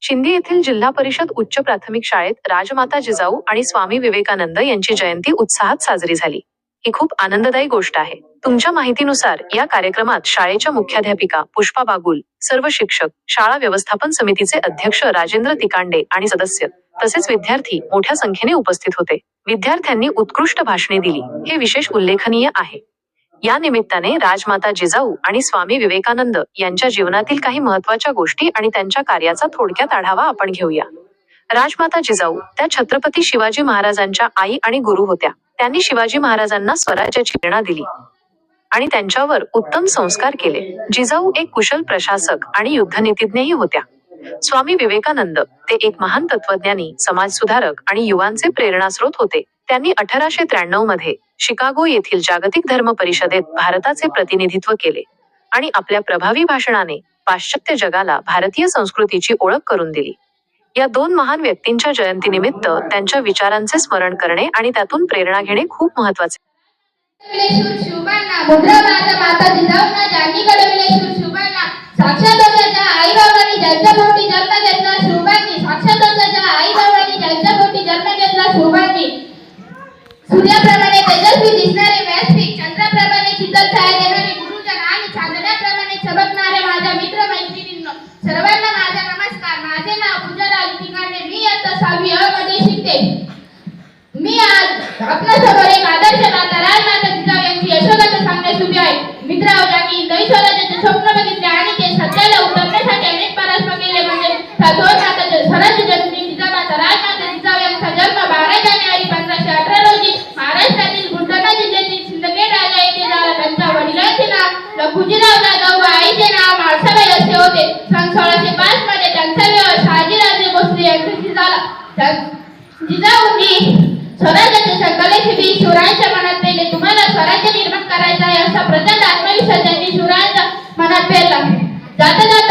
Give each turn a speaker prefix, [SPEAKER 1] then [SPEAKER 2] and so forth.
[SPEAKER 1] शिंदी येथील जिल्हा परिषद उच्च प्राथमिक शाळेत राजमाता जिजाऊ आणि स्वामी विवेकानंद यांची जयंती उत्साहात साजरी झाली. ही खूप आनंददायी गोष्ट आहे. तुमच्या माहितीनुसार या कार्यक्रमात शाळेच्या मुख्याध्यापिका पुष्पा बागुल सर्व शिक्षक शाळा व्यवस्थापन समितीचे अध्यक्ष राजेंद्र तिकांडे आणि सदस्य तसेच विद्यार्थी मोठ्या संख्येने उपस्थित होते. विद्यार्थ्यांनी उत्कृष्ट भाषणे दिली. हे विशेष उल्लेखनीय आहे. या निमित्ताने राजमाता जिजाऊ आणि स्वामी विवेकानंद यांच्या जीवनातील काही महत्त्वाच्या गोष्टी आणि त्यांच्या कार्याचा थोडक्यात आढावा आपण घेऊया. राजमाता जिजाऊ त्या छत्रपती शिवाजी महाराजांच्या आई आणि गुरु होत्या. त्यांनी शिवाजी महाराजांना स्वराज्याची प्रेरणा दिली आणि त्यांच्यावर उत्तम संस्कार केले. जिजाऊ एक कुशल प्रशासक आणि युद्धनीतिज्ञही होत्या. स्वामी विवेकानंद ते एक महान तत्वज्ञानी समाजसुधारक आणि युवांचे प्रेरणास्रोत होते. त्यांनी अठराशे त्र्याण्णवमध्ये शिकागो येथील जागतिक धर्म परिषदेत भारताचे प्रतिनिधित्व केले आणि आपल्या प्रभावी भाषणाने पाश्चात्य जगाला भारतीय संस्कृतीची ओळख करून दिली. या दोन महान व्यक्तींच्या जयंतीनिमित्त त्यांच्या विचारांचे स्मरण करणे आणि त्यातून प्रेरणा घेणे खूप
[SPEAKER 2] महत्त्वाचे आपल्यासमोर एक आदर्श माता राजमाता जिजाऊ यांची यशोगाथा सांगण्यास उभी आहे. मित्र आम्ही नवी स्वराज्याचे स्वप्न बघितले आणि ते सत्याला उतरण्यासाठी अनेक पराश्रम केले म्हणजे त्या दोन माताचे स्वराज्य जननी जिजामाता राजमाता जिजाऊ यांचा जन्म बारा जानेवारी पंधराशे अठरा रोजी महाराष्ट्रातील बुलढाणा जिल्ह्यातील सिंदखेड राजा येथे झाला. त्यांच्या वडिलांचे नाव लखुजीराव जाधव व आईचे नाव माळसाबाई असे होते. सन सोळाशे पाच मध्ये त्यांचा विवाह शहाजीराजे भोसले यांच्याशी झाला. जिजाऊंनी स्वराज्याचे संकल्प बी शिवरायांच्या मनात पेले. तुम्हाला स्वराज्य निर्माण करायचं आहे असा प्रचंड आत्मविश्वास त्यांनी शिवरायांच्या मनात पेरला जाता जाता